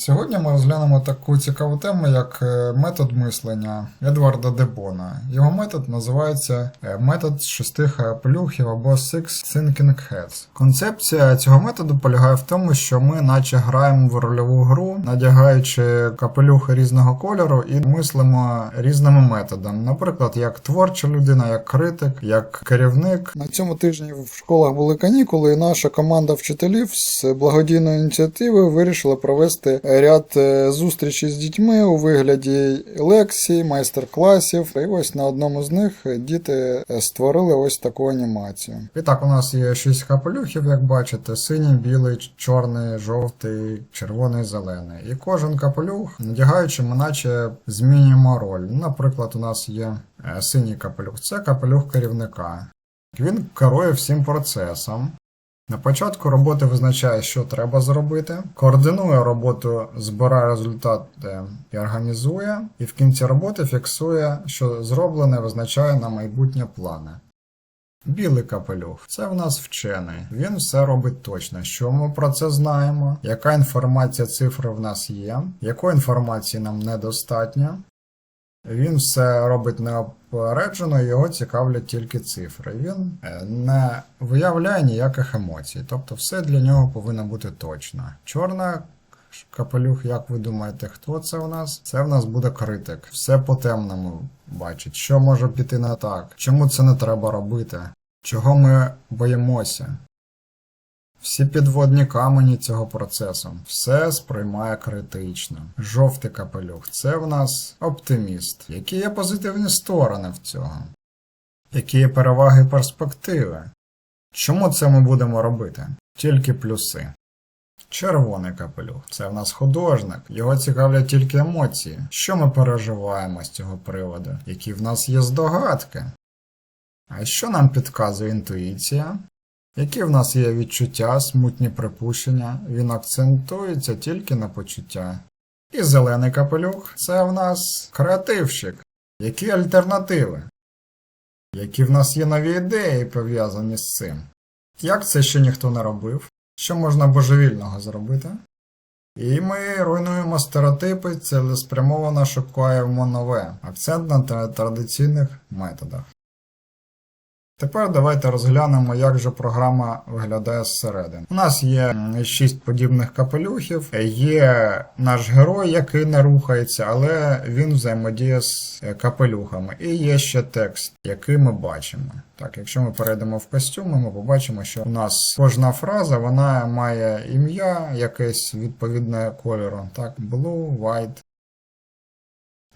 Сьогодні ми розглянемо таку цікаву тему, як е, метод мислення Едварда Дебона. Його метод називається е, метод шести капелюхів або Six Thinking Heads. Концепція цього методу полягає в тому, що ми наче граємо в рольову гру, надягаючи капелюхи різного кольору і мислимо різними методами. Наприклад, як творча людина, як критик, як керівник. На цьому тижні в школах були канікули, і наша команда вчителів з благодійної ініціативи вирішила провести ряд е, зустрічей з дітьми у вигляді лекцій, майстер-класів. І ось на одному з них діти е, створили ось таку анімацію. І так, у нас є шість капелюхів, як бачите: синій, білий, чорний, жовтий, червоний, зелений. І кожен капелюх, надягаючи, ми наче змінюємо роль. Наприклад, у нас є е, синій капелюх, це капелюх керівника. Він керує всім процесом. На початку роботи визначає, що треба зробити, координує роботу, збирає результати і організує, і в кінці роботи фіксує, що зроблене визначає на майбутнє плани. Білий капелюх це в нас вчений. Він все робить точно. Що ми про це знаємо? Яка інформація цифри в нас є, якої інформації нам недостатньо. Він все робить неопереджено, його цікавлять тільки цифри. Він е, не виявляє ніяких емоцій. Тобто все для нього повинно бути точно. Чорна капелюх, як ви думаєте, хто це у нас? Це в нас буде критик. Все по темному бачить, що може піти не так, чому це не треба робити, чого ми боїмося. Всі підводні камені цього процесу все сприймає критично. Жовтий капелюх це в нас оптиміст. Які є позитивні сторони в цього? Які є переваги перспективи? Чому це ми будемо робити? Тільки плюси. Червоний капелюх це в нас художник, його цікавлять тільки емоції. Що ми переживаємо з цього приводу? Які в нас є здогадки? А що нам підказує інтуїція? Які в нас є відчуття, смутні припущення, він акцентується тільки на почуття. І зелений капелюх це в нас креативщик. Які альтернативи? Які в нас є нові ідеї пов'язані з цим? Як це ще ніхто не робив? Що можна божевільного зробити? І ми руйнуємо стереотипи, цілеспрямовано шукаємо нове, акцент на традиційних методах. Тепер давайте розглянемо, як же програма виглядає зсередини. У нас є шість подібних капелюхів, є наш герой, який не рухається, але він взаємодіє з капелюхами. І є ще текст, який ми бачимо. Так, якщо ми перейдемо в костюми, ми побачимо, що у нас кожна фраза вона має ім'я якесь відповідне кольору. Так, blue, white,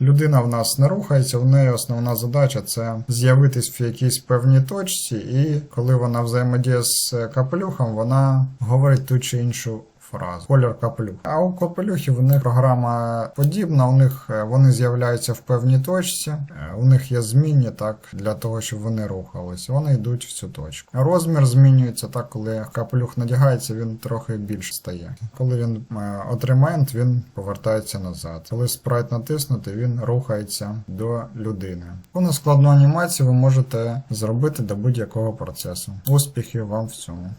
Людина в нас не рухається, в неї основна задача це з'явитись в якійсь певній точці, і коли вона взаємодіє з капелюхом, вона говорить ту чи іншу фразу. Колір капелюх. А у капелюхів у них програма подібна, у них е, вони з'являються в певній точці, е, у них є змінні так для того, щоб вони рухались. Вони йдуть в цю точку. Розмір змінюється так, коли капелюх надягається, він трохи більше стає. Коли він е, отримає, він повертається назад. Коли спрайт натиснути, він рухається до людини. Таку нескладну анімацію ви можете зробити до будь-якого процесу. Успіхів вам в цьому!